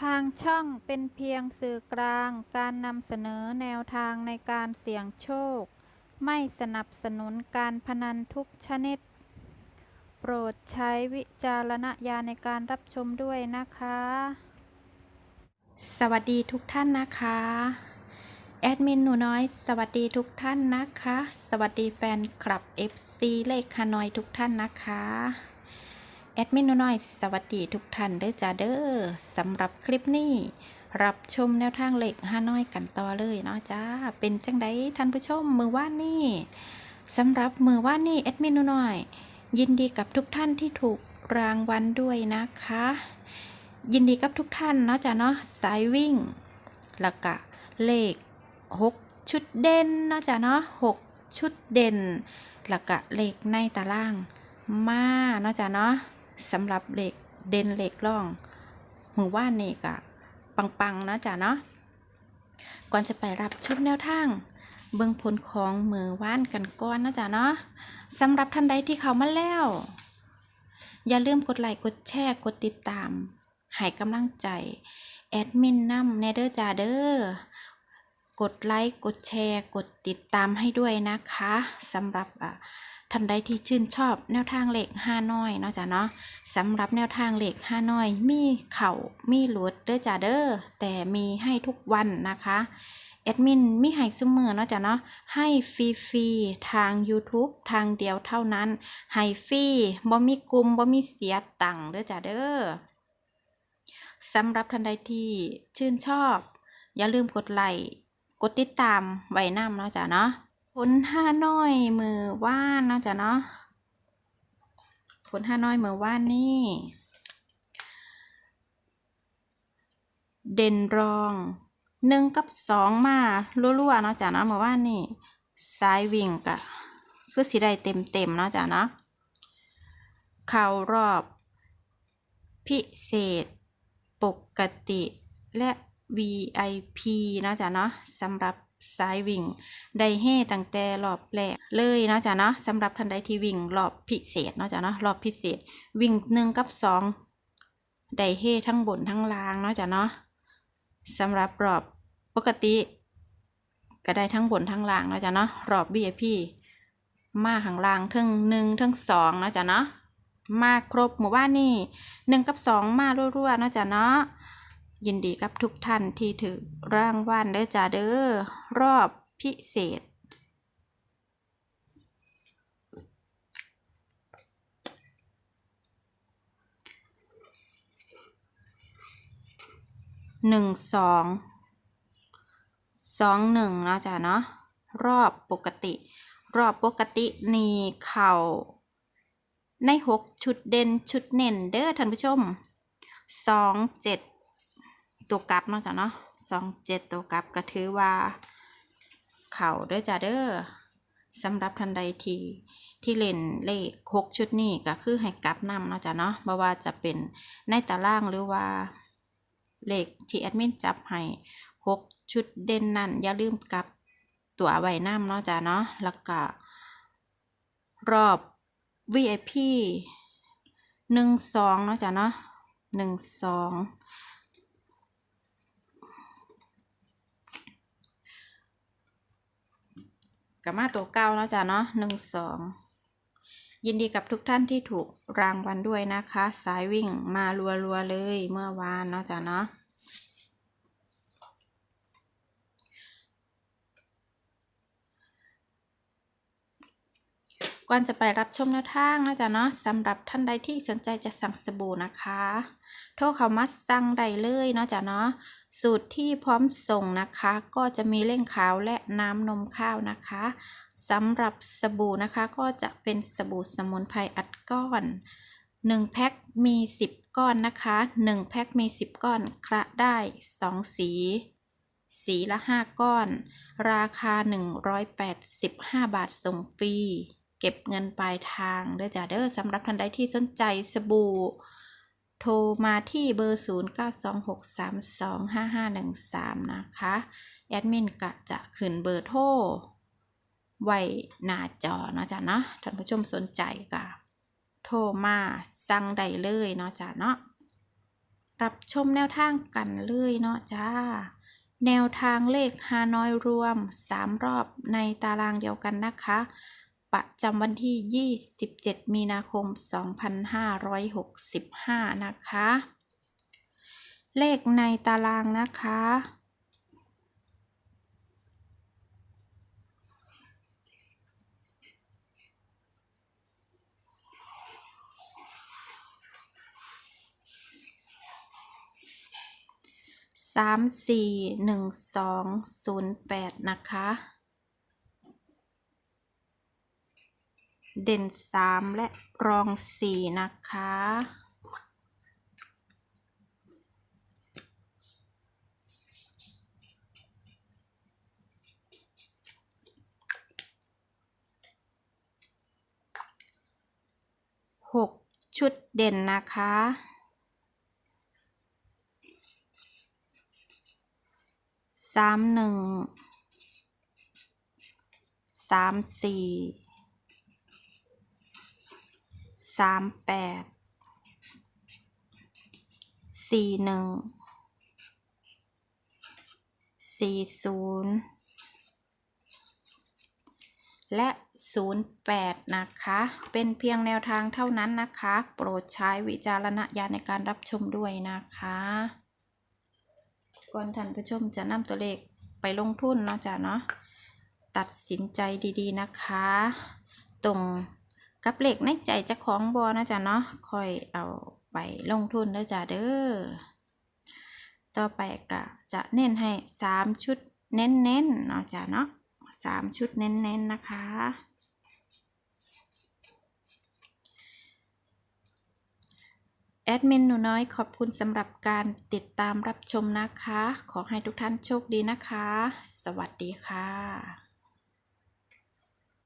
ทางช่องเป็นเพียงสื่อกลางการนำเสนอแนวทางในการเสี่ยงโชค ไม่สนับสนุนการพนันทุกชนิด โปรดใช้วิจารณญาณในการรับชมด้วยนะคะ สวัสดีทุกท่านนะคะ แอดมินหนูน้อย สวัสดีทุกท่านนะคะ สวัสดีแฟนคลับ FC เลขฮานอยทุกท่านนะคะ แอดมินนูน้อยสวัสดีทุกท่านเด้อจ้าเด้อสำหรับคลิปนี้ รับชมแนวทางเลขฮานอยกันต่อเลยเนาะจ้าเป็นจังไดท่านผู้ชมมือว่านี่สำหรับมือว่านี่แอดมินนูน้อย ยินดีกับทุกท่านที่ถูกรางวัลด้วยนะคะ ยินดีกับทุกท่านเนาะจ้ะเนาะสายวิ่งล้วก็เลขหกชุดเด่นเนาะจ้ะเนาะหกชุดเด่นล้วก็เลขในตารางมาเนาะจ้ะเนาะ สำหรับเลขเด่นเลขร่องมือว่านนี่ก็ปังๆนะจ้ะเนาะก่อนจะไปรับชมแนวทางเบิ่งผลของมือว่านกันก่อนนะจ้ะเนาะสำหรับท่านใดที่เขามาแล้ว อย่าลืมกดไลค์กดแชร์กดติดตามให้กำลังใจแอดมินนำแนเดอร์จาเดอร์ กดไลค์ กดแชร์ กดติดตามให้ด้วยนะคะสำหรับท่านใดที่ชื่นชอบแนวทางเหล็กห้าน้อยเนาะจ้ะเนาะสำหรับแนวทางเหล็กห้าน้อย มีเข่ามีหลวดเด้อจ้าเด้อแต่มีให้ทุกวันนะคะแอดมินมีให้ซุมือเนาะจ้ะเนาะให้ฟรีๆทาง YouTube ทางเดียวเท่านั้นให้ฟรีบ่มีกลุ่มบ่มีเสียตังค์เด้อจ้าเด้อสำหรับท่านใดที่ชื่นชอบ อย่าลืมกดไลค์ ดติดตามไว้นำเนาะจ้ะเนาะผลห้าน้อยมือว่านเนาะจ้ะเนาะผลห้าน้อยมือว่านนี่เด่นรองหนึ่งกับสองมาลั่วๆเนาะจ้ะเนาะมือว่านนี่ซ้ายวิ่งกะคือสีได้เต็มๆเนาะจ้ะเนาะเข่ารอบพิเศษ ปกติและ VIP นะจ๊ะเนาะสำหรับสายวิ่งได้เฮตั้งแต่รอบแรกเลยเนาะจ๊ะเนาะสำหรับท่านใดที่วิ่งรอบพิเศษเนาะจ๊ะเนาะรอบพิเศษ วิ่งหนึ่งกับสองได้เฮทั้งบนทั้งล่างเนาะจ๊ะเนาะสำหรับรอบปกติ ก็ได้ทั้งบนทั้งล่างเนาะจ๊ะเนาะรอบ VIP มาข้างล่างทั้งหนึ่งทั้งสองเนาะจ๊ะเนาะมาครบหมู่บ้านนี่หนึ่งกับสองมารั่วๆเนาะจ้ะเนาะ ยินดีกับทุกท่านที่ถือร่างวัลเด้อจ้าเด้อรอบพิเศษ หนึ่งสอง สองหนึ่งนะจ้ะเนาะ รอบปกติ รอบปกตินี่เข่า ในหกชุดเด่นชุดเน่นเด้อท่านผู้ชมสองเจ็ด ตัวกลับเนาะจ้ะเนาะสองเจ็ดตัวกลับก็ถือว่า เข่าเด้อจ้ะเด้อสำหรับท่านใดที่ที่เล่นเลขหกชุดนี้ก็คือให้กลับนำเนาะจ้ะเนาะบ่ว่าจะเป็นในตารางหรือว่าเลขที่แอดมินจับให้หกชุดเด่นนั่นอย่าลืมกลับตัวไว้นำเนาะจ้ะเนาะแล้วก็รอบ VIP หนึ่งสองเนาะจ้ะเนาะหนึ่งสอง กับมาตัวเก้าเนาะจ้ะเนาะหนึ่งสองยินดีกับทุกท่านที่ถูกรางวัลด้วยนะคะ สายวิ่งมารัวๆเลยเมื่อวานเนาะจ้ะเนาะ ก่อนจะไปรับชมแนวทางนะจ๊ะเนาะสำหรับท่านใดที่สนใจจะสั่งสบู่นะคะ โทรเข้ามาสั่งได้เลยเนาะจ๊ะเนาะสูตรที่พร้อมส่งนะคะ ก็จะมีเล่งขาวและน้ำนมข้าวนะคะสำหรับสบู่นะคะก็จะเป็นสบู่สมุนไพรอัดก้อน1แพ็คมี 10 ก้อนนะคะ1แพ็คมี 10 ก้อนคละได้ 2 สี สีละ 5 ก้อน ราคา 185 บาทส่งฟรี เก็บเงินปลายทางเด้อจ้าเด้อสำหรับท่านใดที่สนใจสบู่ โทรมาที่เบอร์ 0926325513 นะคะ แอดมินกะจะขึ้นเบอร์โทรไว้หน้าจอเนาะจ้ะเนาะท่านผู้ชมสนใจกะโทรมาสั่งได้เลยเนาะจ้ะเนาะรับชมแนวทางกันเลยเนาะจ้า แนวทางเลขฮานอยรวม 3 รอบในตารางเดียวกันนะคะ ประจำวันที่ 27 มีนาคม 2565 นะคะ เลขในตารางนะคะ สามสี่หนึ่งสองศูนย์แปดนะคะ เด่นสามและรองสี่นะคะหกชุดเด่นนะคะสามหนึ่งสามสี่ สามแปดสี่หนึ่งสี่ศูนย์และ 08 นะคะ เป็นเพียงแนวทางเท่านั้นนะคะ โปรดใช้วิจารณญาณในการรับชมด้วยนะคะ ก่อนท่านผู้ชมจะนำตัวเลขไปลงทุนเนาะจ้ะเนาะ ตัดสินใจดีๆนะคะ ตรง กับเหลขในใจจะของบอนะจ๊ะเนาะค่อยเอาไปลงทุนเด้อจ้ะเด้อต่อไปก็จะเน้นให้ 3 ชุดเน้นๆเนาะจ้ะเนาะสามชุดเน้นๆนะคะ แอดมินหนูน้อยขอบคุณสำหรับการติดตามรับชมนะคะ ขอให้ทุกท่านโชคดีนะคะ สวัสดีค่ะ